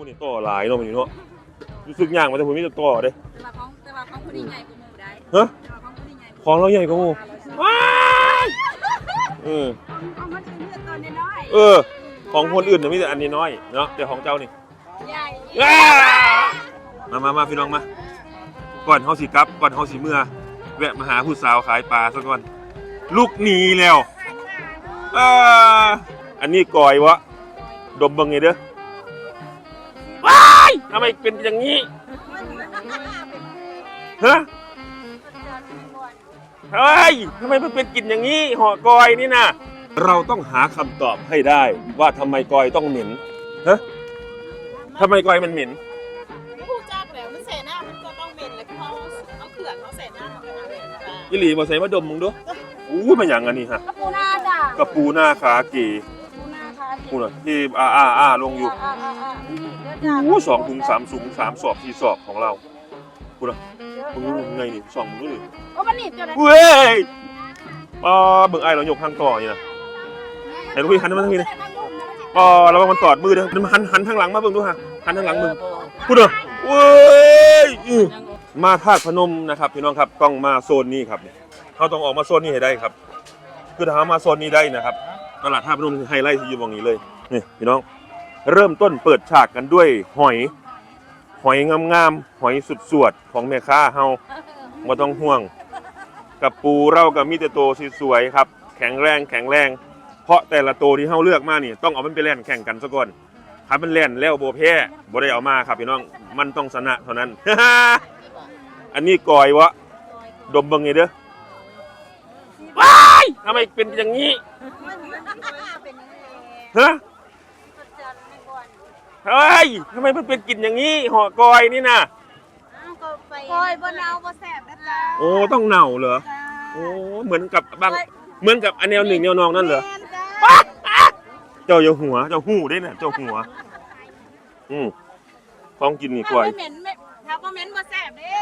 มันนี่ต่อหลายเนาะมันนี่เนาะรู้สึกย่างมาแต่ผมมีแต่ต่อเด้แต่ว่าของแต่ว่าของผู้นี้ใหญ่กว่าหมู่ได้ฮะแต่ว่าของผู้นี้ใหญ่กว่าของเราใหญ่กว่าหมู่ว้ายเออเอามาถึงเลือดตอนน้อยเออ ของคนอื่นน่ะมีแต่อันนี้น้อยเนาะแต่ของเจ้านี่ๆใหญ่อ้ามามามาพี่น้องมาก่อนเฮาสิกลับก่อนเฮาสิเมื่อ แวะมาหาผู้สาวขายปลาซะก่อนลูกหนีแล้วอ่าอันนี้ก่อยวะดมเบังไงเด้อ ว้ายทำไมเป็นอย่างนี้ฮะเฮ้ยทำไมมันเป็นกลิ่นอย่างนี้ห่อกอยนี่นะเราต้องหาคำตอบให้ได้ ว่าทำไมกอยต้องเหม็นฮะทำไมกอยมันเหม็นผู้จักแล้วมันเสหน้ามันก็ต้องเป็นเลยเพราะเอาเขื่อนเอาเสหน้ามันก็เป็นนะยี่หลีมาใส่มาดมมึงดูอู้มันอย่างอันนี้ฮะกระปูหน้าจ้ะกระปูหน้าขาเก๋ ปูนาค่ะปูน่ะที่อ่าอ่าอ่าลงอยู่อ่าอ่าอ่านี่เด้อจ้ะอู้สองถุงสามถุงสามสอบสี่สอบของเราปูน่ะมึงรู้ไงนี่สองมึงรู้ดิโอ้มันหนีบจ้ะนะเว้ยอ่าเบิ่งไอ้เรายกข้างต่อนี่นะเห็นลูกพี่หันมาทางนี้เลยอ่าแล้วมันตอดมือเด้อมันหันหันทางหลังมาเบิ่งดูฮะหันทางหลังมึงพูดเด้อเว้ยอื้อมาธาตุพนมนะครับพี่น้องครับต้องมาโซนนี้ครับเขาต้องออกมาโซนนี้ให้ได้ครับ คือถ้ามาโซนนี้ได้นะครับ ตลาดท่าพนมไฮไลท์ที่อยู่ตรงนี้เลยนี่พี่น้องเริ่มต้นเปิดฉากกันด้วยหอย หอยงามๆหอยสุดสวดของแม่ค้าเฮาบ่ต้องห่วง กับปูเรากับมีแต่โตสวยๆครับ แข็งแรงแข็งแรง เพราะแต่ละตัวที่เฮาเลือกมานี่ต้องเอามันไปเล่นแข่งกันซะก่อนถ้ามันเล่นแล้วโบแพ้บ่ได้เอามาครับพี่น้องมันต้องชนะเท่านั้น อันนี้กอยวะดมเบิ่งไงเด้อว้ายทำไมเป็นอย่างนี้ ฮะเฮ้ยทำไมมันเป็นกลิ่นอย่างนี้ห่อกอยนี่นะคอยบ่เนาบ่แสบนะจ๊ะโอ้ต้องเน่าเหรอโอ้เหมือนกับบางเหมือนกับอันแนวหนึ่งแนวนองนั่นเหรอแม่นจ้ะเจ้าอย่าหัวเจ้าหูได้น่ะเจ้าหัว อืมของกินนี่กอยถ้าบ่เหม็นไม่ถ้าบ่เหม็นบ่แสบเด้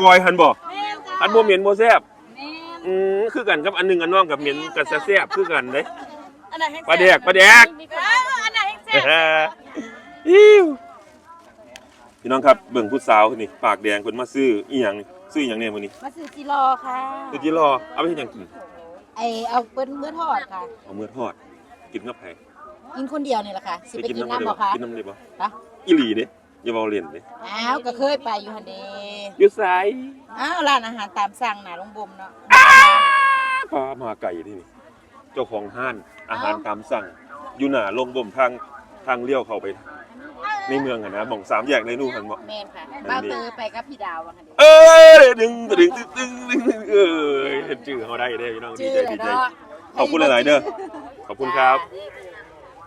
กอยหันบ่แม่นจ้ะอันบ่เหม็นบ่แซ่บแม่นอืมคือกันกับอันหนึงอันน้องกับเหม็นกับแซ่บคือกันเด้อันไหนให้ ปลาแดกปลาแดกเอ้าอันไหนให้แสบอิ้วพี่น้องครับเบิ่งผู้สาวคนนี่ปากแดงเพิ่นมาซื้ออีหยังนี่ซื้ออีหยังเนี่ยมื้อนี้มาซื้อจิรอค่ะซื้อจิรอเอาไปเฮ็ดหยังกินไอเอาเปิ้นมื้อทอดค่ะเอามือทอด กินกับไผกินคนเดียวนี่แหละค่ะสิไปกินได้น้ำบ่บ่คะกินน้ำได้บ่ฮะอีหลีเด้อย่าเว้าเล่นเด้อ้าวก็เคยไปอยู่หั่นเด้อยู่ไสอ้าวร้านอาหารตามสั่งน่ะลงบ่มเนาะปลามาไก่ที่นี่เจ้าของห้าน อาหารตามสั่งอยู่หน้าโรงบ่มทางทางเลี้ยวเข้าไปในเมืองหั่นนะหม่องสามแยกในนู่นหั่นบ่แม่นค่ะบ้าวเตอไปกับพี่ดาวว่าหั่นเด้เอ้ยดึงดึงดึงดึงดึงดึงเอ้ยเห็นชื่อเขาได้เด้พี่น้องดีชื่อใจแหดีละใจเนาะขอบคุณหลายๆเด้อขอบคุณครับ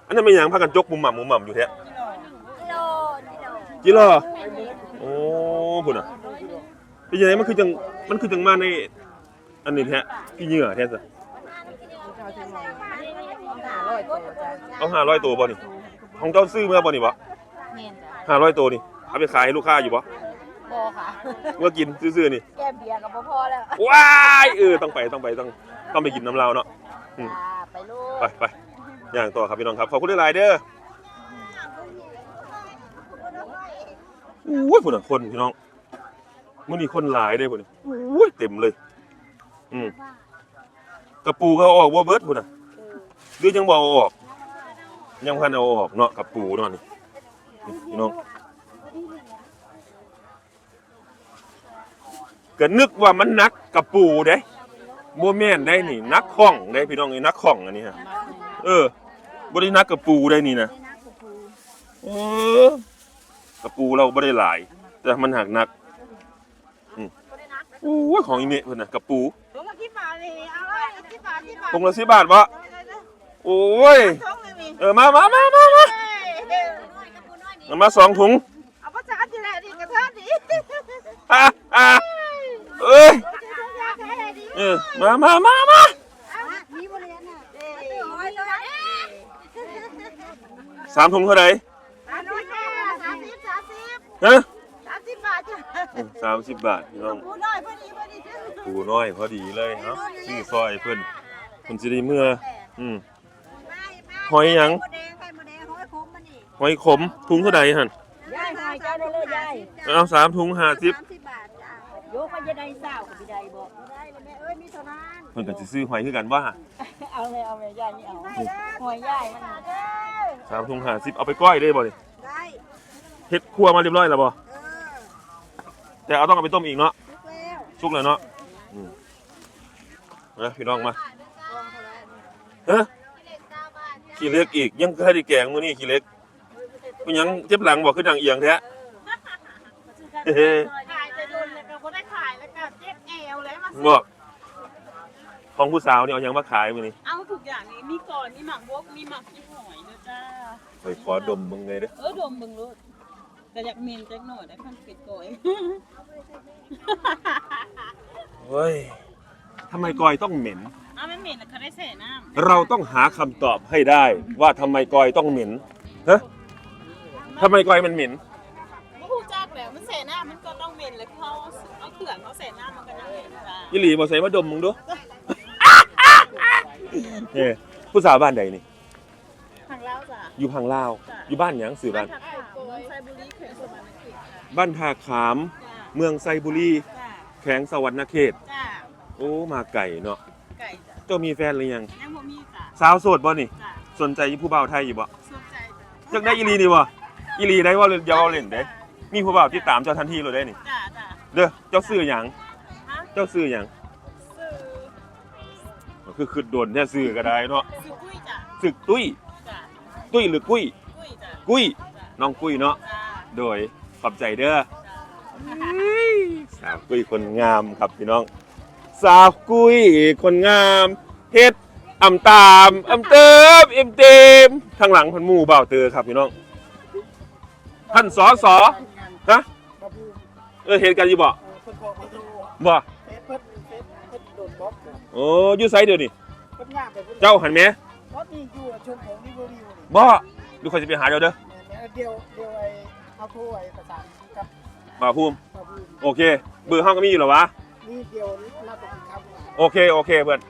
อันนั้นเป็นหยังพากันจกมุมหม่ำมุมหม่ำอยู่แท้โลจิรอโอ้พุ่นอะเป็นยังไงมันคือจังมันคือจังมาในอันนี้แท้พี่เหงื่อแท้ซะ เอาห้าร้อยตัวบ่นี่ของเจ้าซื้อมาบ่นี่บ่แม่นจ้ะห้าร้อยตัวนี่เอาไปขายให้ลูกค้าอยู่บ่บ่ค่ะ เมื่อกินซื้อๆนี่แก้เบียร์ก็บ่พอแล้วว้ายเออต้องไปต้องไปต้องต้องไปกินน้ำลาวเนาะ อืม จ้าไปลูกไปไปอย่างต่อครับพี่น้องครับขอบคุณหลายๆเด้ออุ้ยพุ่นอะคนพี่น้องมื่อนี้คนหลายเด้อพุ่นอุ้ยเต็มเลย อืมกระปูก็เอาออกว่าเบิร์ดพุ่นอะ หรือยังบเอาออกยังพันเอาออกเนาะกระปูเนาะนี่นี่พี่น้องก็นึกว่ามันนักกระปูเด้โมแม่นได้นี่นักข้องได้พี่น้องนี่นักข้องอันนี้ฮะเออบรินักกระปูได้นี่นะเออกระปูเราไม่ได้หลาย แต่มันหักนักอืมโอ้ยของอีเมะเพิ่นน่ะกระปูถุงละกี่บาทนี่เอาเลยกี่บาทกี่บาทตรงละสิบบาทวะ โอ้ยถุงเลยมีเออมามามามามาเอามาสองถุงเอาภาษาจีนดีกระเทิดดีอะอะเอ้ยเออมามามามามีบริเวณน่ะสามถุงเท่าไหร่สามสิบสามสิบสามสิบฮะสามสิบบาทจ้ะสามสิบบาทพี่น้องผู้น้อยพอดีพอดีจ้ะปูน้อยพอดีเลยเนาะชื่อซอยเพิ่นเพิ่นสิได้เมื่ออืม หอยหยังหมูแดงไข่หมูแดงหอยขมมันนี่หอยขมถุงเท่าใดหั่นสายเจ้าได้เลยยาย เอาสามถุงห้าสิบสิบบาทจ้าโยกมันจะได้เศร้ากับพี่ใดบอก ได้เลยแม่เอ้ยมีเท่านั้นเพิ่นก็สิซื้อหอยคือกันว่าเอาเลยเอาเลยยายนี่เอาได้แล้วหอยยายมันเด้อสามถุงห้าสิบเอาไปก้อยได้บ่นี่ได้เฮ็ดครัวมาเรียบร้อยแล้วบ่เออแต่เอาต้องเอาไปต้มอีกเนาะทุกแล้วสุกเลยเนาะอืมนะพี่น้องมาลองเท่าไหร่เอ้อ ขี้เล็กอีก ยังเคยได้แกงมื้อนี้ขี้เล็กเป็นหยังเจ็บหลังบ่คือดังเอียงแท้เฮ้ขายจะโดนแล้วก็บ่ได้ขายแล้วก็เจ็บแอวเลยมาบ่ของผู้สาวนี่เอาหยังมาขายมื้อนี้เอาทุกอย่างนี้มีก่อนมีหมักบกมีหมักที่หอยเด้อจ้า ไปขอดมมึงไงเด้อเออดมมึงรู้แต่อยากเมนจักหน่อยได้ขั้นเป็ดก่อย เฮ้ยทำไมกอยต้องเหม็น อ้าวไม่เหม็นนะเขาได้ใส่น้เราต้องหาคำตอบให้ได้ ว่าทำไมกอยต้องเหม็นฮะำทำไมกอยมันเหม็นบ่ฮู้จักแล้วมันใส่น้ำมันก็ต้องเหม็นเลยเขาเอาเขื่อนเขาใส่น้ำมันก็ต้องเหม็นจ้ายี่หลีบอกใส่มาดมมึงดูเฮ้ผู้สาวบ้านใดนี่ ทางเล่าจ้ะอยู่พังลาว อยู่บ้านหยังสื่อบ้านทางไข่โกยไซบุรีเขื่อนสมานเขตจ้ะบ้านท่าขาม จ้าเมืองไซบุรี จ้าแขวงสวรรณเขต จ้าโอ้ มาไก่เนาะไก่จ้ะ เจ้ามีแฟนหรือยังยังบ่มีจ้ะสาวโสดบ่นี่ จ้ะสนใจผู้บ่าวไทยอยู่บ่สนใจจ้ะจักได้อีหลีนี่บ่อีหลีได้ว่าเล่นอยาวาเล่นเด้ มีผู้บ่าวที่ตามเจ้าทันทีเลยได้นี่ จ้าจ้าเด้อเจ้าซื้อหยังฮะเจ้าซื้อหยังซื้อก็คือคือโดนแท้ซื้อก็ได้เนาะซื้อกุ้ยจ้ะสึกตุ้ย จ้ะตุ้ยหรือกุ้ย กุ้ยจ้ะกุ้ย จ้ะน้องกุ้ยเนาะ จ้าโดยขอบใจเด้อ จ้าสาวกุ้ยคนงามครับพี่น้อง สาวกุ้ยคนงามเฮ็ดอ่ำตามอ่ำเติมเอ็มเต็มข้างหลังพันหมู่บ่าวเตอครับพี่น้องท่านสอสอฮะเออเห็นกันอยู่บ่เพิ่นบอกมาดูบ่เฟซเพิ่นเฟซเพิ่นโดนบล็อกเนี่ยโอ้อยู่ไสเดี๋ยวนี้เพิ่นย่างไปเพิ่นเจ้าหันแหมบล็อกนี่อยู่ชมของนี่บ่ดีบ่นี่บ่ดูคอยจะไปหาเจ้าเด้อแม่นๆเดียวเดียวไอ้เอาโทรไอ้ประสานกับบ่าวภูมิกับผู้โอเคเบอร์ห้องก็มีอยู่เหรอวะนี่เดียว โอเคโอเคเพื่อน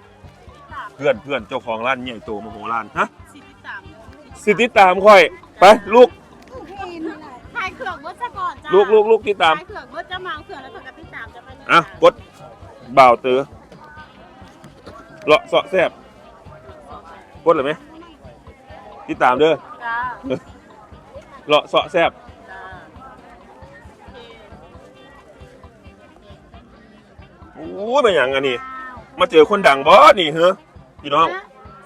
เพื่อนเพื่อนเจ้าของร้านใหญ่โตมโหฬารฮะสิติดตามเนอะสิติดตามค่อยไปลูกขายเครื่องเบิดซะก่อนจ้าลูกลูกลูกติดตามขายเครื่องเบิดจะมาเอาเครื่องแล้วก็ติดตามจะไปเลยอะกดบ่าวเตอเลาะเสาะแซบกดเลยไหมติดตามเด้อจ้าเลาะเสาะแซบจ้าโอ้ยเป็นอย่างอันนี้ มาเจอคนดังบอสนี่เหรอพี่น้อง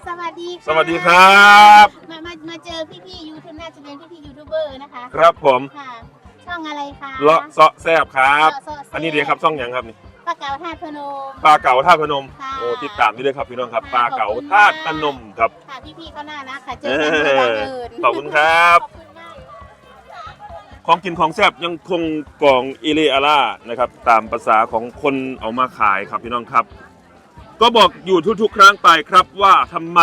สวัสดีค่ะสวัสดีครับ มามามาเจอพี่พี่ๆยูทูบน่าจะเป็นพี่พี่ๆยูทูบเบอร์นะคะ ครับผมค่ะ ช่องอะไรคะเลาะเสาะแซบครับ เลาะเสาะแซ่บอันนี้เดียวครับซ่องหยังครับนี่ปลาเก๋าท่าตุพนม ปลาเก๋าท่าตุพนมค่ะโอ้ติดตามนี่เลยครับพี่น้องครับค่ะปลาเก๋าขอบคุณท่าตุมากพนมครับ ค่ะพี่พี่ๆเขาน่ารักค่ะ เจอกันโดยบังเอิญขอบคุณครับ ขอบคุณมาก ของกินของแซ่บยังคงกองอิเลอาล่านะครับตามภาษาของคนเอามาขายครับพี่น้องครับ ก็บอกอยู่ทุกๆ ครั้งไปครับว่าทำไม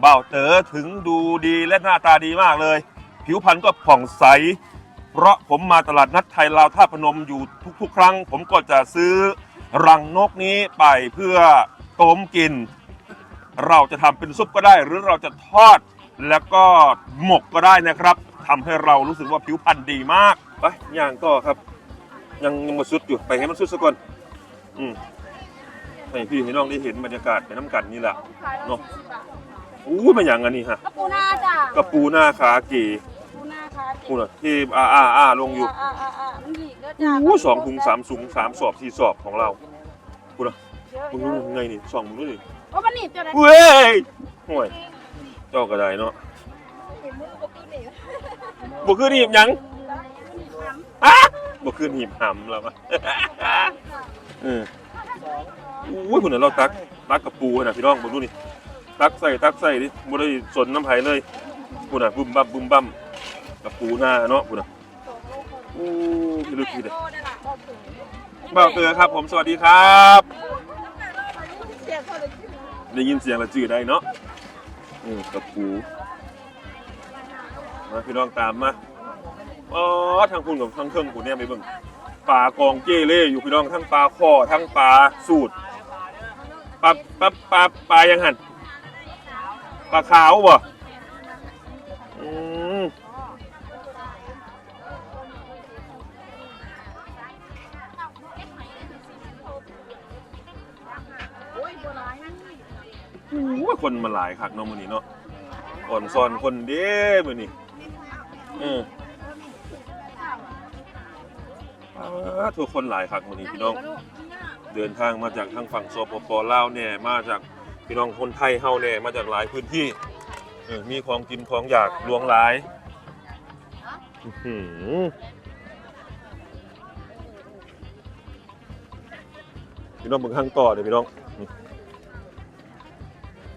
เบ่าวเต๋อถึงดูดีและหน้าตาดีมากเลย ผิวพรรณก็ผ่องใส เพราะผมมาตลาดนัดไทยลาวท่าพนมอยู่ทุกๆ ครั้ง ผมก็จะซื้อรังนกนี้ไปเพื่อต้มกิน เราจะทำเป็นซุปก็ได้ หรือเราจะทอดแล้วก็หมกก็ได้นะครับทำให้เรารู้สึกว่าผิวพรรณดีมากไปย่างก็ครับ ยังยังมาสุดอยู่ไปให้มันสุดซะก่อนอืม ให้พี่ให้น้องได้เห็นบรรยากาศไปน้ำกันนี่แหละเนาะอู้มาอย่างอันนี้ฮะกระปูนาจ้ะกระปูหน้าขาเก๋ปูนาค่ะปูน่ะที่อ่าอ่าอ่าลงอยู่อ่าอ่าอ่ามันหยิกเด้อจ้ะอู้สองถุงสามถุงสามสอบสี่สอบของเราปูน่ะมึงรู้ไงนี่สองมึงรู้ดิโอ้มันหนีบจะได้เว้ยห่วยเจ้าก็ได้เนาะบ่คือหนีบหยังอะบ่คือหนีบหำแล้วมะเออ อุ้ยพุ่นน่ะเราตักตักกับปูนะพี่น้องบ่ดูนี่ตักใส่ตักใส่ดิบ่ได้สนน้ำไผ่เลยพุ่นน่ะบุ้มบั่มบุ้มบั่มกับปูหน้าเนาะพุ่นน่ะโอ้พี่ลึกพี่เด้บ่าวเตอครับ ผมสวัสดีครับได้ยินเสียงละจื่อได้เนาะอืมกับปูมาพี่น้องตามมาอ๋อทางคุณกับทางเครื่องคุณเนี่ยไปเบิ่งปลากองเจเล่อยู่พี่น้องทั้งปลาข้อทั้งปลาสูตร ปลาปลาปลาปลายังหันปลาขาวบ่อืมโอ้คนมาหลายคักเนาะมื้อนี้เนาะอ่อนซ่อนคนเด้มื้อนี้เออทุกคนหลายคักมือนี้พี่น้อง เดินทางมาจากทางฝั่งสปปลาวเนี่ยมาจากพี่น้องคนไทยเฮาเนี่ยมาจากหลายพื้นที่เออมีของกินของอยากลวงหลายอื้อหือพี่น้องเบิ่งข้างต่อเดี๋ยวพี่น้อง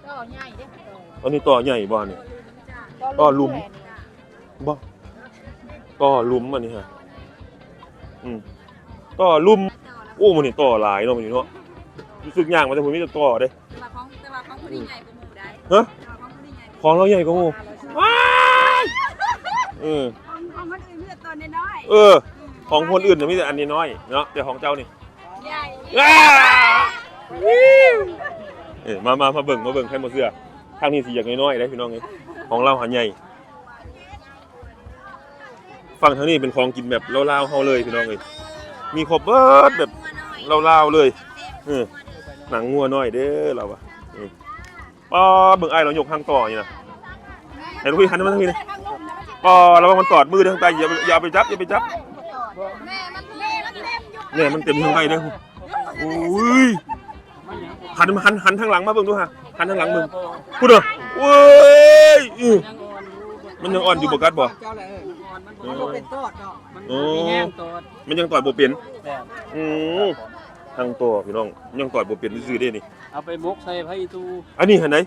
ก็ใหญ่เด้อันนี้ต่อใหญ่บ่นี่ก็ลุม บ่ต่อลุมอันนี้ฮะอืมต่อลุม โอ้มันนี่ต่อหลายเนาะมันนี่เนาะรู้สึกย่างมันแต่ผมมีแต่ต่อเด้แต่ว่าของแต่ว่าของผู้ดีใหญ่กว่าหมู่ได้ฮะแต่ว่าของผู้ดีใหญ่ของเราใหญ่กว่าหมูว้ายเออของของคนอื่นมีแต่ตัวน้อยเออ ของคนอื่นน่ะมีแต่อันนี้น้อยเนาะแต่ของเจ้านี่ๆใหญ่อ้าเออมามามาเบิ่งมาเบิ่งให้หมดเสื้อทางนี้สิอย่างน้อยๆได้พี่น้องเอ้ยของเราหันใหญ่ฝั่งทางนี้เป็นของกินแบบลาวๆเฮาเลยพี่น้องเอ้ย มีครบเบิดแบบลาวๆเลยเออหนังงัวน้อยเด้อเราอะเออป้าเบิ่งไอ้ายเรายกทางต่อนี่นะให้ลูกพี่หันมาทางนี้นะก็ระวังมันตอดมือเด้อทางใต้อย่าไปอย่าไปจับอย่าไปจับแม่มันแม่มันเต็มอยู่เนี่ยมันเต็มทางใต้เด้อโอ้ยหันมาหันหันทางหลังมาเบิ่งดูฮะหันทางหลังเบิ่งพูดเด้อโอ้ยอื้อมันยังอ่อนอยู่บ่กัดบ่ มันบ่เป็นตอดเนาะมันโอ้มีแห้งตอดมันยังตอดบ่เป็นแบบอือทางตัวพี่น้องยังตอดบ่เป็นซื่อๆเด้นี่เอาไปมกใส่ไผ่ตูอันนี้หันไหน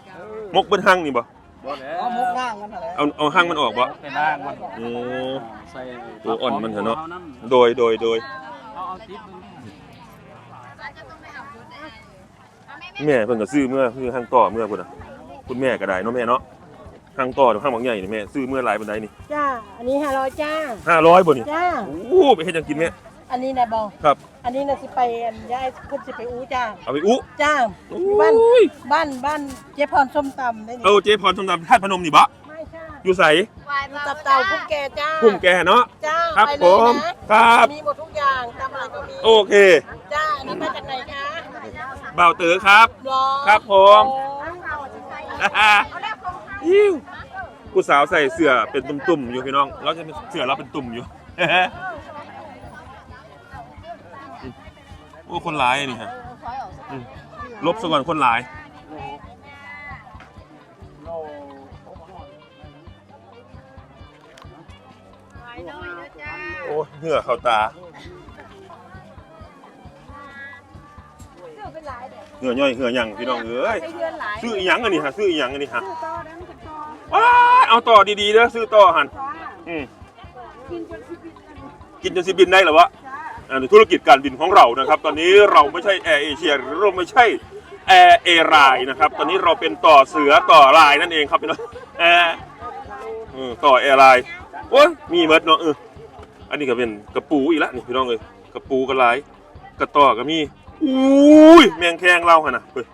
มกเบิ่ห้างนี่บ่บ่แล้เอาวมุกล่างกันนั่นแหละเอาเอาห้างมันออกบ่ไปล่างมันโอ้ ใส่ตัวอ่อนมันเถอะเนาะอำโดยโดยโดยเอาเอาติ๊บมันแม่เพิ่นก็ซื้อเมื่อคือห้างต่อเมื่อพุ่นน่ะคุณแม่ก็ได้เนาะแม่เนาะ ห้างต่อห้างบางใหญ่นี่แม่ซื้อเมื่อหลายปานใดนี่จ้า อันนี้ห้าร้อยจ้า500บ่นี่จ้า โอ้ไปเฮ็ดหยังกินแม่อันนี้นะบอครับ อันนี้นะสิไปอันย้ายคนสิไปอู้จ้า เอาไปอุจ้าโอ้บ้านยบ้านบ้านเจ๊พรส้มตำได้นี่เออเจ๊พรสมดำธาตุพนมนี่บ่ไม่ใช่อยู่ไสอยู่ตับเต่าพุ่งแกจ้าพุ่มแกเนาะจ้าครับไปผเลยมนะ ครับ มีหมดทุกอย่างตำอะไรก็มี โอเคจ้า อันนี้มาจากไหนคะบ่าวเต๋อครับรอครับผมอิ้ วผู้สาวใส่เสื้อเป็นตุ่มๆอยู่พี่น้อง เราจะเป็นเสื้อเราเป็นตุ่มอยู่ โอ้คนร้ายนี่ฮะอืมลบซะก่อนคนร้าย โอ้เหงื่อเข้าตาเหงื่อย่อยเหงื่อหยังพี่น้องเอ้ย ซื้ออีหยังอันนี้ฮะซื้ออีหยังอันนี้ฮะ ซื้อต่อได้มันจะต่อว้า เอาต่อดีๆเด้อซื้อต่อหันจ้าอืมกินจนชีวิตมันกินจนสิบินได้เหรอวะจ้าอ่าในธุรกิจการบินของเรานะครับ ตอนนี้เราไม่ใช่แอร์เอเชียหรือเราไม่ใช่แอร์เอรายนะครับ ตอนนี้เราเป็นต่อเสือต่อลายนั่นเองครับพี่น้องแอร์เออต่อแอร์ไลน์โอ้ยมีเมดเนาะเอออันนี้ก็เป็นกระปูอีกแล้วนี่พี่น้องเลยกระปูกระลายกระต่อก็มีอุ้ยแมงแคงเราหนนะเฮ้ย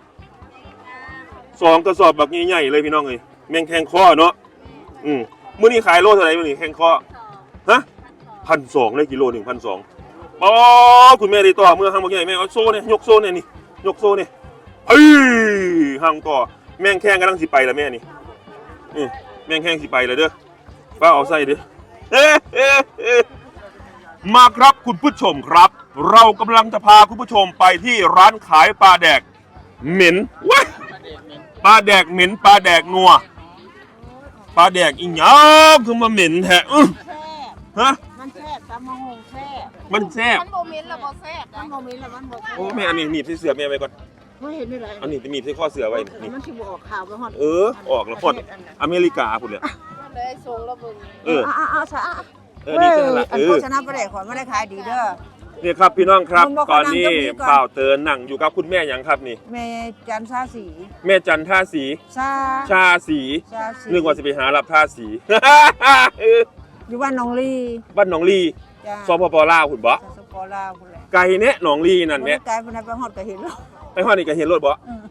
สองกระสอบแบบใหญ่ๆเลยพี่น้องเลยแมงแคงข้อเนาะ อืมมื้อนี้ขายโลเท่าไหร่มื้อนี้แคงข้อฮะพันสองเลยกิโลหนึ่งพันสองอ๋อคุณแม่ได้ต่อเมื่อห้างบางใหญ่แม่เอาโซ่เนี่ยยกโซ่เนี่ยนี่ยกโซ่เนี่ยเอ้ยห้างต่อแม่งแข้งกำลังสิไปแล้วแม่นี่นี่แม่งแข้งสิไปแล้วเด้อป้าเอาใส่เด้อเอ๊ะเอ๊ะเอ๊ะมาครับคุณผู้ชมครับ เรากำลังจะพาคุณผู้ชมไปที่ร้านขายปลาแดกเหม็นว้ายปลาแดกเหม็นปลาแดกนัว ปลาแดกอีหยังคือมาเหม็นแท้อื้อฮะ มันแซ่บตำมะฮงแซ่บมันแซ่บมันโมเมนต์ละบ่แซ่บมันโมเมนต์แล้วมันบ่แซ่บโอ้แม่อันนี้หนีบที่เสือแม่ไว้ก่อนไม่เห็นได้ไรอันนี้จะหนีบที่ข้อเสือไว้นี่มันสิบ่ออกข่าวไปฮอดเออออกแล้วพอดอเมริกาพุ่นเลยเลยส่งระเบิดเอออ่าอ่าสะเออนี่ใช่ละอัเอนโฆอษณาประเด็ขอไม่ได้ขายดีเด้อเนี่ยครับพี่น้องครับมึงบอกตอนนี้เขานั่งตรงนี้ก่อนเปล่าเตือนหนังอยู่กับคุณแม่หยังครับนี่ แม่จันทร์ซาสีแม่จันท่าสี ซาชาสีซาสีนึกว่าจะไปหารับท่าสีเอออยู่บ้านหน้องลีบ้านหนองลีจ้าสปปลาวคุณบ่สปลาวพุ่นแหละไก่เนี่ยหนองลีนั่นแม่ไกลพุ่นน่ะไปฮอดก็เห็นแล้วไปฮอดนี่ก็เห็นรถบ่อืม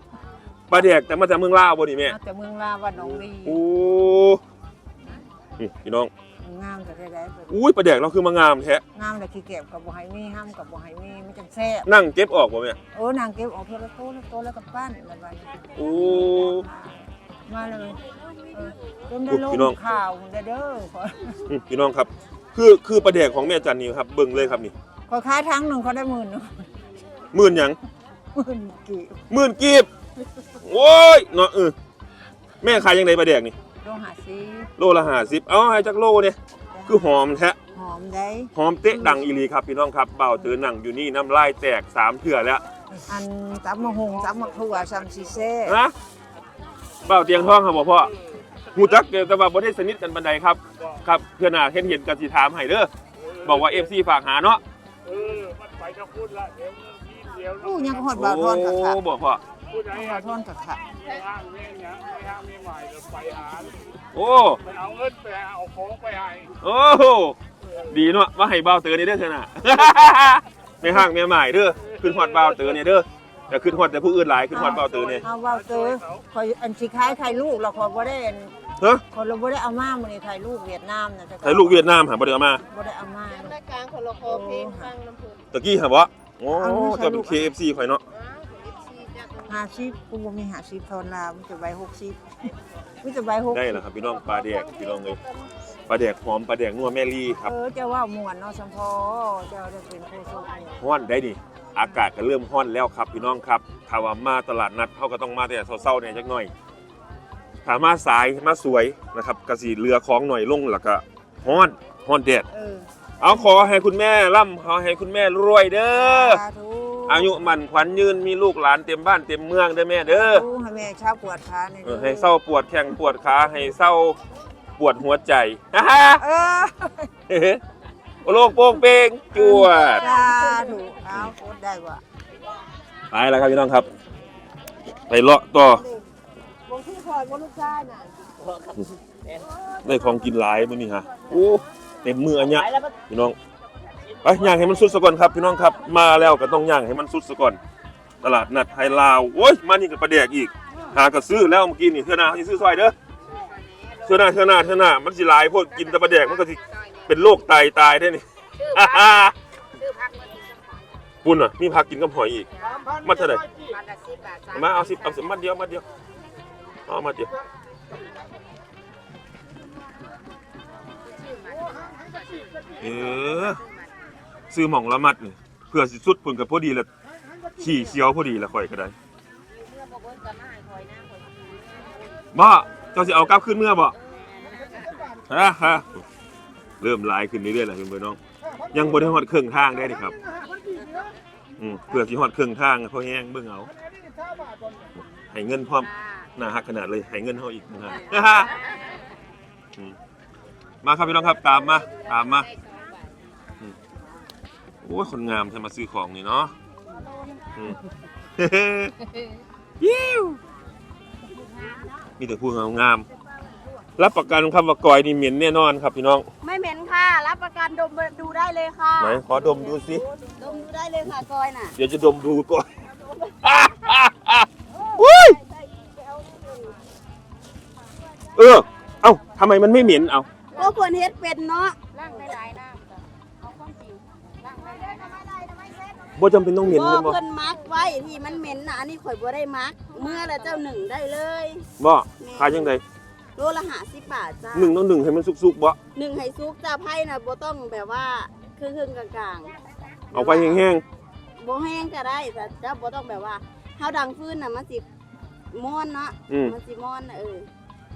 ปลาแดกแต่มาจากเมืองลาวบ่นี่แม่ มาแต่เมืองลาวบ้านหน้องลี โอ้นี่พี่น้อง งงามแต่ได้ๆเปิดอุ้ยปลาแดกเราคือมางามแท้งามแต่ขี้เก็บกับบ่ให้มีห้ามกับบ่ให้มีมันจังแซ่บนั่งเก็บออกบ่แม่โอ้นางเก็บออกเพื่อละโตละโตแล้วกับปั้นแล้วบัดนี้โอ้มาเลยเออจนได้อุ๊ยลพี่น้องงข่าวเด้อเด้อขออืมพี่น้องครับ คือคือปลาแดกของแม่จันนี่ครับเบิ่งเลยครับนี่ขอค้าทั้งหนึ่งเขาได้หมื่นหนึ่งหมื่นหยังหมื่นกี่หมื่นกีบโว้ยเนาะเออแม่ขายยังไงปลาแดกนี่ โลหะซีโลละ50เอาให้จักโลเนี่ยคือหอมแท้หอมได้หอมเตะดังอีหลีครับพี่น้องครับเบาตือหนังอยู่นี่น้ำลายแตกสามเถื่อแล้วอันตำมะฮงตำมะถั่วซัมซีเซ่นะเบาเตียงท้องครับบ่พ่อหูจักเดียวแต่ว่าบ่ได้สนิทกันบันไดครับ ครับเพื่อนหน้าเห็นเห็นกันสิถามให้เด้อบอกว่า FC ฝากหาเนาะเออมันไปกับพูดละเดี๋ยวมันทีเดียวอู้เนาะยังก็หอดบาวทอนกับค่ะโอ้บอกพ่อพูดไหนบาอะวทอนกับค่ะไม่ห้างเมียเนี่ยไม่ห้างเมียใหม่เดี๋ยวไปหา โอ้ไปเอาเงินไปเอาของไปให้โอ้โหดีเนาะว่าให้เบาเตือนี่เด้อเถอะน่ะไม่ห่างแม่ใหม่เด้อขึ้นฮอดเบาเตือนี่เด้อแต่ขึ้นฮอดแต่ผู้อื่นหลายขึ้นฮอดเบาเตือนี่เอาเบาเตอคอยอันสิคล้ายไข่ลูกเราคอยบ่ได้อันเฮ้ยคนเราบ่ได้เอามามื้อนี้ไข่ลูกเวียดนามนะแต่ถ่ายลูกเวียดนามหาบ่ได้เอามาบ่ได้เอามารายการคนละคอเพลงฟังน้ำผึ้งตะกี้หาบ่โอ้จะเป็น KFC ข่อยเนาะ ห้าสิบกูบ่มีห้าสิบทอนลาวมันจะใบหกสิบมันจะใบหกได้แล้วครับพี่น้องปลาแดกพี่น้องเอ้ยปลาแดกหอมปลาแดกนัวแม่ลี่ครับ เออเจ้าว่าม่วนเนาะสัมพอเจ้าได้เป็นผู้โชคดีฮ้อนได้ดิอากาศก็เริ่มฮ้อนแล้วครับ พี่น้องครับถ้าว่ามาตลาดนัดเขาก็ต้องมาแต่เช้าๆเนี่ยจักหน่อยถ้ามาสายมาสวยนะครับก็สิเรือของหน่อยลงแล้วก็ฮ้อนฮ้อนแดดเออเอาขอให้คุณแม่ร่ำขอให้คุณแม่รวยเด้อสาธุ อายุมันขวัญยืนมีลูกหลานเต็มบ้านเต็มเมืองเด้อแม่เด้อดูให้แม่ชาวปวดขานี่เออให้เศร้าปวดแข้งปวดขาให้เศร้าปวดหัวใจฮ่าฮ่าเออเฮ้โอโลกโป่งเป้งจวดสาธุเอาโคตรได้ว่ะไปแล้วครับพี่น้องครับ ไปเลาะต่อวงที่พอยบ่ลูกชายน่ะได้ของกินหลายมื้อนี้ฮะโอ้เต็มมืออันเนี้ยพี่น้อง ไปย่างให้มันสุดซะก่อนครับพี่น้องครับมาแล้วก็ต้องย่างให้มันสุดซะก่อน ตลาดนัดไทยลาวโอ้ยมานี่ก็ประแดกอีก หากระซื้อแล้วเมื่อกี้นี่เทือนาเขาสิซื้อซอยเด้อเทือนาเทือนาเทือนามันสิหลายพวกกินแต่ประแดกมันก็สิเป็นโรคไตตายได้นี่ปุ่นอะมีผักกินกับหอยอีกมัดเท่าไหร่มาเอาสิบเอาสิบมัดเดียวมัดเดียวเอามัดเดียวเออ ซื้อหม่องละมัดนี่เพื่อสิสุดพิ่นก็พอดีละขี่เขียวพอดีละข่อยก็ได้บ่เจ้าสิเอากลับขึ้นเมื่อบ่ฮะฮะเริ่มหลายขึ้นเรื่อยๆแล้วเพื่อนน้อง ยังบ่ได้ฮอดครึ่งทางได้นี่ครับอืมเพื่อสิฮอดครึ่งทางพอแห้งเบิ่งเอาให้เงินพร้อมหน้าฮักขนาดเลยให้เงินเฮาอีกนะฮะมาครับพี่น้องครับตามมาตามมา โอ้ยคนงามใช่มาซื้อของนี่เนาะอืม ยิ้วมีแต่ผู้งามงามๆรับประกันครับว่ากอยนี่เหม็นแน่นอนครับพี่น้อง ไม่เหม็นค่ะ รับประกันดมดูได้เลยค่ะไหนขอดมดูสิ ดมดูได้เลยค่ะกอยน่ะเดี๋ยวจะดมดูก่อน อุ้ย เออ เอ้าทำไมมันไม่เหม็นเอาก็ควรเฮ็ดเป็นเนาะ บ่จำเป็นต้องเหม็นบ่เลยบ่เพิ่นมักไว้ที่มันเหม็นน่ะอันนี้ข่อยบ่ได้มักเมื่อแล้วเจ้าหนึ่งได้เลยบ่ขายยังไงโลละ50บาทจ้าหนึ่งต้องหนึ่งให้มันสุกๆบ่หนึ่งให้ซุกจ้าไผ่น่ะบ่ต้องแบบว่าครึ่งๆกลางเอาไปแห้งๆบ่แห้งก็ได้แต่เจ้าบ่ต้องแบบว่าเฮาดังฟืนน่ะมันสิม่วนเนาะๆอืมมันสิม่อนน่ะเออ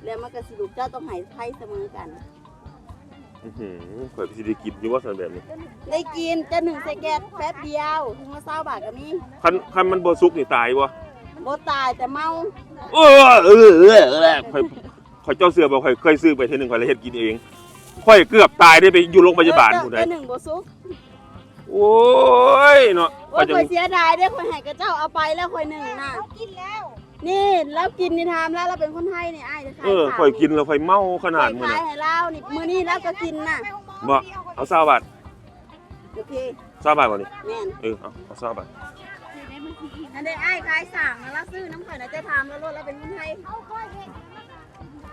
แล้วมันก็สิลูกเจ้าต้องให้ไผ่เสมอกันอื้อหือ ข่อยสิได้กินอยู่ว่าซั่นแบบนี้ได้กินจะหนึ่งใส่แก๊สแป๊บเดียวถึงมาเศร้าบาทก็มีคันคันมันบ่สุกนี่ตายบ่บ่ตายแต่เมาเออเออเออเออข่อยข่อยเจ้าเสือบ่ข่อยเคยซื้อไปเทื่อหนึงข่อยเลยเฮ็ดกินเองข่อยเกือบตายได้ไปอยู่โรงพยาบาลเออผู้ใดเจ้าหนึ่งบ่ซุกโอ้ยเนาะโอ้ยข่อยเสียดายเด้อข่อยให้กับเจ้าเอาไปแล้วข่อยหนึ่งน่ะกินแล้ว นี่แล้วกินนี่ทามแล้วเราเป็นคนไทยนี่อ้ายจะขายเออข่อยกินแล้วข่อยเมาขนาดมื้อขายน่ะให้เรานี่มื้อนี้แล้วก็กินน่ะบ่เอา20บาทโอเค20บาทบ่นี่แม่นเออเอาเอา20บาทอันนี้อ้ายขายสั่งแล้วซื้อน้ำข่อยน่ะจะทามแล้วรถแล้วเป็นคนไทย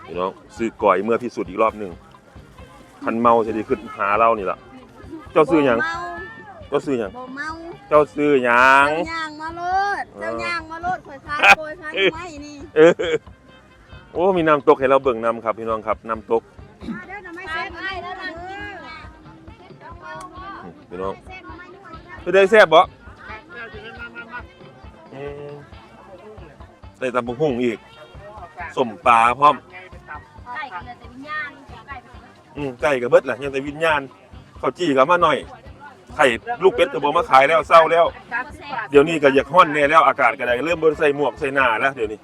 พี่น้องซื้อก่อยเมื่อพิสูจน์อีกรอบหนึ่งคันเมาสิได้ขึ้นหาเรานี่ล่ะเจ้าซื้อหยังบ่เมาเจ้าซื้อหยังบ่เมาเจ้าซื้อหยังเจ้าย่างมาโลดเจ้าย่างมาโลดข่อยคายโกยคายไม้นี่เออโอ้มีน้ำตกให้เราเบิ่งน้ำครับพี่น้องครับน้ำตกมาเด้อน้ำไม้เซ็ตไม้แล้วล่ะอืมพี่น้องไปได้แซ่บบ่อืมได้ตำบักหุ่งอีกสมปลาพร้อมไก่กันเลยแต่วิญญาณไก่ไปเลยอืมไก่กับเบิดล่ะยังแต่วิญญาณข้าวจี้กับมาหน่อย ไข่ลูกเป็ดก็บ่มาขายแล้วเศร้าแล้ว เดี๋ยวนี้ก็อยากฮ้อนแน่แล้วอากาศก็ได้เริ่มบ่ได้ใส่หมวกใส่หน้าแล้วเดี๋ยวนี้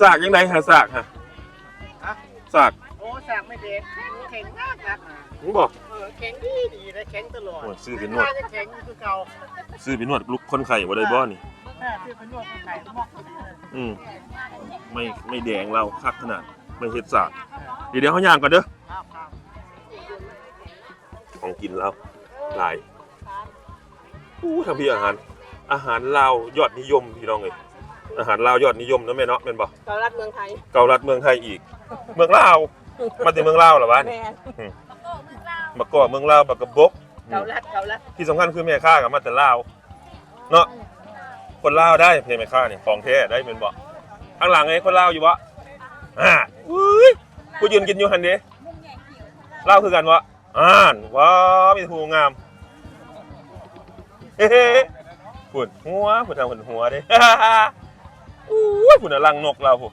ซากยังไงหาซากฮะซากโอ้แสกไม่เด็กแข็งมากนะมึงบอกเออแข็งดีดีเลยแข็งตลอดโอ้ยซื้อเป็นนวดจะแข็งคือเก่าซื้อเป็นนวดลูกคนไข่บ่ได้บ่นี่แม่ที่เป็นนวดของไก่มอกอืมไม่ไม่แดงเราคักขนาดไม่เฮ็ดสากเดี๋ยวเดี๋ยวเขาย่างก่อนเด้อครับครับของกินเราหลาย อู้ทำพี่อาหาร อาหารลาวยอดนิยมพี่น้องเอ้ยอาหารลาวยอดนิยมนะแม่เนาะแม่นบ่เกาลัดเมืองไทยเกาลัดเมืองไทยอีก เมืองลาวมาแต่เมืองลาวเหรอวะนี่มาก่อเมืองลาวบักกะบกเกาลัดเกาลัดที่สำคัญคือแม่ค้ากับมาแต่ลาวเนาะคนลาวได้เพแม่ค้านี่ของแท้ได้แม่นบ่ข้างหลังไงคนลาวอยู่บ่อ่าอุ้ยกูยืนกินอยู่หั่นเด้ลาวคือกันวะอ่านว้ามีแต่ผู้งามเฮ้ ฝุ่นหัวฝุ่นทางฝุ่นหัวเด้อู้ยฝุ่นน่ะลังนกเราพุ่น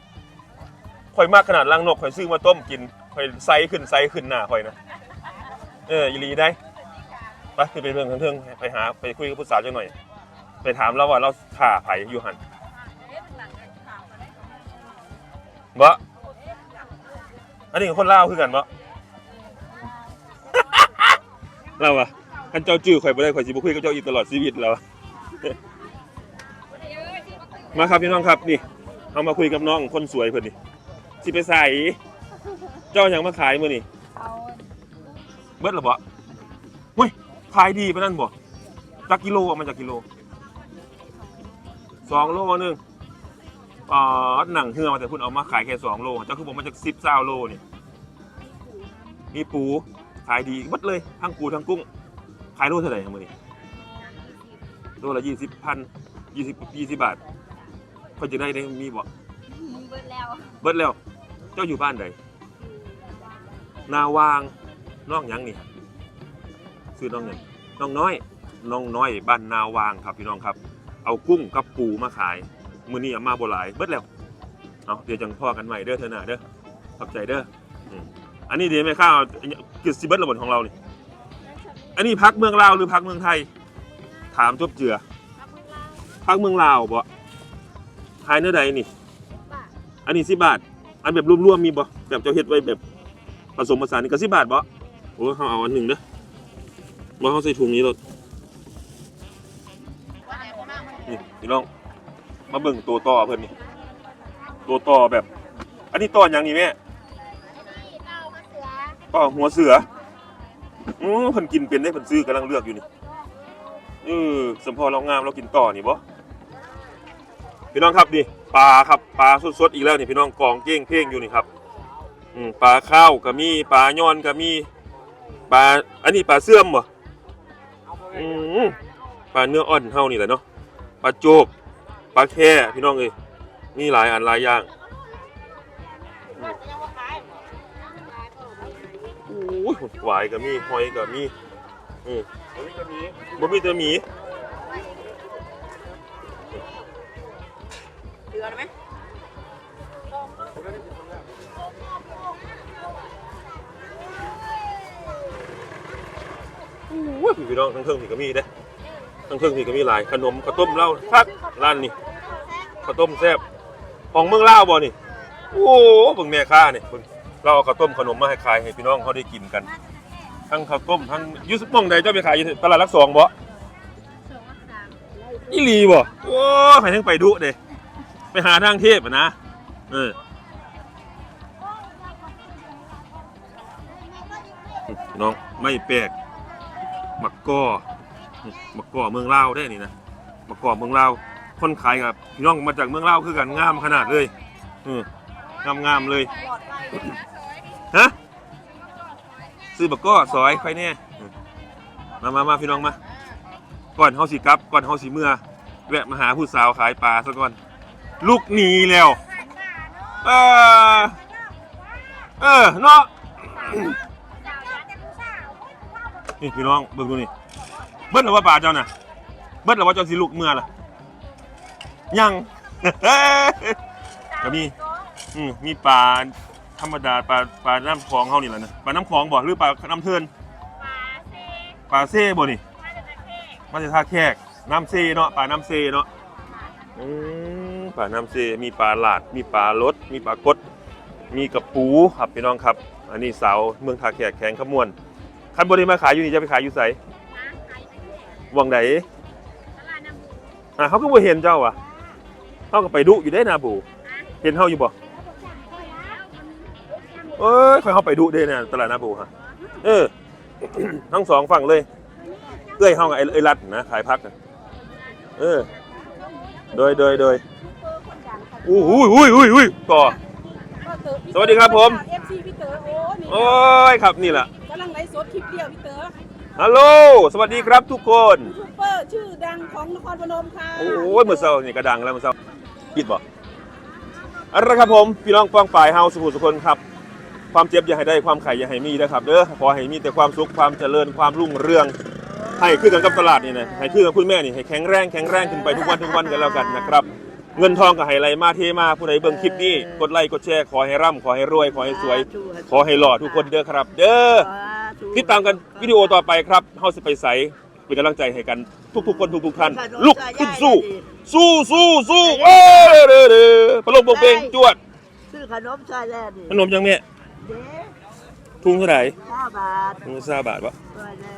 ข่อยมากขนาดลังนกข่อยซื้อมาต้มกินข่อยไซขึ้นไซขึ้นหน้าข่อยนะเอออีหลีได้ไปคือไปเรื่องเทิงไปหาไปคุยกับผู้สาวจังหน่อย ไปถามเราว่าเราถ่าไผอยู่หันบ่อันนี้คนเล่าคือกันบ่เราอะ คันเจ้าจื้อข่อยบ่ได้ข่อยสิบ่คุยกับเจ้าอีกตลอดชีวิตแล้ว มาครับพี่น้องครับนี่เอามาคุยกับน้องคนสวยเพิ่นนี่สิไปใส่เจ้าหยังมาขายมื้อนี่เอาเบิดและบ่เฮ้ยขายดีปานนั้นบ่จักกิโลเอามาจากกิโลสองโลหนึงอ๋อหนังเหือมาแต่คุณเอามาขายแค่สองโลเจ้าคือบอกมาจาก10 20โลนี่มีปูขายดีเบิดเลยทั้งปูทั้งกุ้ง ขายโลเท่าไหร่ครับมื้อนี้โลละ20พัน20 20บาทเพิ่นจะได้ได้มีบ่เบิดแล้วเบิดแล้ว เจ้าอยู่บ้านใดนาวางน้องหยังนี่ซื้อน้องหยังน้องน้อยน้องน้อยบ้านนาวางครับพี่น้องครับ เอากุ้งกับปูมาขายมื้อนี้เอามาบ่หลายเบิดแล้วเอาเดี๋ยวจังพ่อกันใหม่เด้อเธอหน้าเด้อขอบใจเด้ออืมอันนี้เดี๋ยวแม่ข้าวกิจสิเบิดระบนของเรานี่ อันนี้พักเมืองลาวหรือพักเมืองไทย ถามจบเจือพักเมืองลาวบ่ขายเนื้อใดนี่ อันนี้สิบาท อันแบบรวมๆมีบ่แบบเจ้าเฮ็ดไว้แบบผสมผสานนี่ก็สิบาทบ่โอ้เขาเอาอันหนึ่งเด้อบ่เขาใส่ถุงนี้รถนี่พี่น้องมาเบิ่งตัวต่อเพิ่นนี่ตัวต่อแบบ อันนี้ต่อหยังนี่แม่ต่อหัวเสือ อือเพิ่นกินเป็นได้เพิ่นซื้อกำลังเลือกอยู่นี่เออสมพอเรางามเรากินต่อนี่บ่พี่น้องครับนี่ปลาครับปลาสดๆอีกแล้วนี่พี่น้องกองเก้งเพ่งอยู่นี่ครับอืมปลาข้าวก็มีปลาย้อนก็มีปลาอันนี้ปลาเสื่อมบ่อืมปลาเนื้ออ่อนเฮานี่แหละเนาะปลาโจกปลาแค่พี่น้องเอ้ยมีหลายอันหลายอย่างอ ยหวายก็มีหอยก็มีอืมบ่มีแต่หมีเดือนไหมโอ้ยพี่น้องทั้งเทิงพี่ก็มีเด้ทั้งเทิงพี่ก็มีหลายขนมข้าวต้มเหล้าคักร้านนี่ข้าวต้มแซ่บของเมืองลาวบ่นี่ โอ้เบิ่งแม่ค้านี่เบิ่ง เราเอาข้าวต้มขนมมาให้ขายให้พี่น้องเขาได้กินกัน ทั้งข้าวต้มทั้งยูสุหมองใดเจ้าไปขายอยู่ตลาดรักสองบ่อีหลีบ่โอ้ไปทั้งไปดุเด้ไปหาทางเทพอะนะเออพี่น้องไม่แปลกมักก่อมักก่อเมืองลาวได้นี่นะมักก่อเมืองลาวคนขายกับพี่น้องมาจากเมืองลาวคือกันงามขนาดเลยอืมงามงามๆเลย ฮะซื้อบักก็ซอยใครแน่มามามาพี่น้องมา ก่อนเฮาสิกลับ ก่อนเฮาสิเมื่อ แวะมาหาผู้สาวขายปลาซะก่อน ลูกหนีแล้ว เออ เออเนาะนี่พี่น้องเบิ่งดูนี่ เบิ้ลหรือว่าปลาเจ้าน่ะ เบิ้ลหรือว่าเจ้าสิลูกเมื่อล่ะ ยังก็มี อืมมีปลา ธรรมดาปลาปลาน้ำคลองเฮานี่แหละนะปลาน้ำคลองบ่หรือปลาน้ำเทินปลาเซ่บ่นี่มาจากท่าแขกน้ำเซ่เนาะปลาน้ำเซ่เนาะอืมปลาน้ำเซ่มีปลาหลาด มีปลารดมีปลากดมีกระปูครับพี่น้องครับ อันนี้สาวเมืองท่าแขกแข็งขมวนคันบ่ได้มาขายอยู่นี่จะไปขายอยู่ไสวังไหนอ่าเขาก็บ่เห็นเจ้าว่ะเขาก็ไปดุอยู่ได้นาบู เห็นเฮาอยู่บ่ เอ้ยค่อยเฮาไปดุเด้เนี่ยตลาดนาปูฮะเออ ทั้งสองฝั่งเลยเอ้ยเฮากับไอ้ไอ้รัดนะขายพักนะเออ โดยโดยโดยอู้หูยอุ้ยอุ้ยอุ้ยต่อ สวัสดีครับผม เอฟซีพี่เต๋อโอ้นี่โอ้ยครับนี่แหละกำลังไลฟ์สดคลิปเดียวพี่เต๋อฮัลโหลสวัสดีครับทุกคนยูทูบเบอร์ชื่อดังของนครพนมค่ะโอ้ยเมื่อเช้านี่กระดังแล้วเมื่อเช้าปิดบ่เอะไรครับผม พี่น้องกองฝ่ายเฮาสุขุสุคนครับ ความเจ็บอย่าให้ได้ความไข่อย่าให้มีนะครับเด้อขอให้มีแต่ความสุขความเจริญความรุ่งเรืองให้ขึ้นกันกับตลาดนี่นะให้ขึ้นกับคุณแม่นี่ให้แข็งแรงแข็งแรงขึ้นไปทุกวันทุกวันกันแล้วกันนะครับเงินทองกับให้ไหลมาเทมาผู้ใดเบิ่งคลิปนี้กดไลค์กดแชร์ขอให้ร่ำขอให้รวย ขอให้สวย ขอให้หล่อทุกคนเด้อครับ เด้อติดตามกันวิดีโอต่อไปครับเฮาสิไปใสเป็นกำลังใจให้กันทุกๆคนทุกๆท่านลุกขึ้นสู้ สู้สู้สู้เอ้ยเด้อเด้อพะโลงโปงเปงจวดซื้อขนมใส่แล้วนี่ขนมยังเนี่ย เด้ทุ่งเท่าไหร่ห้าบาท ทุ่งละสามบาทวะด้วยแน่